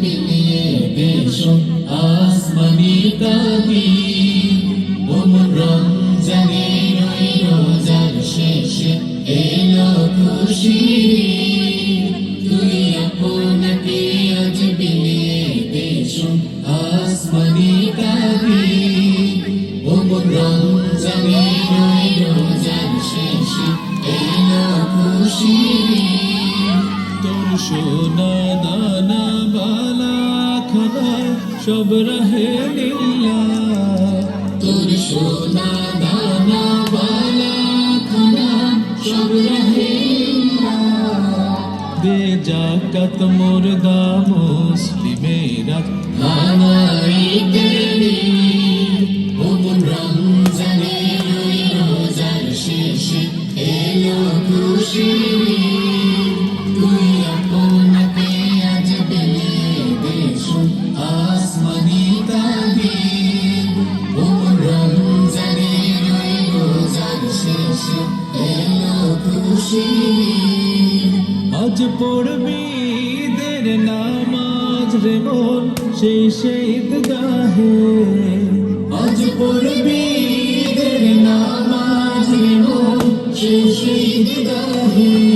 বিলিয়ে দেশো আসমানি তাবি ওমন রমজানের ওই রোজার শেষে এলো খুশি তুই আপনাকে আজ সোনা দানা বালা খানা সব রহে লীলা তোর সোনা দানা বালা খানা সব রহে দে জাকাত মুর্দা মুসলিমেরা হানাই তেরি ওমন রমজানের ওই রোজার শেষে এলো। শেষে এলো খুশি আজ পড়বি দের নামাজ রে মন সেই সেই গাহে। আজ পড়বি দের নামাজ মন শেষে ঈদগাহে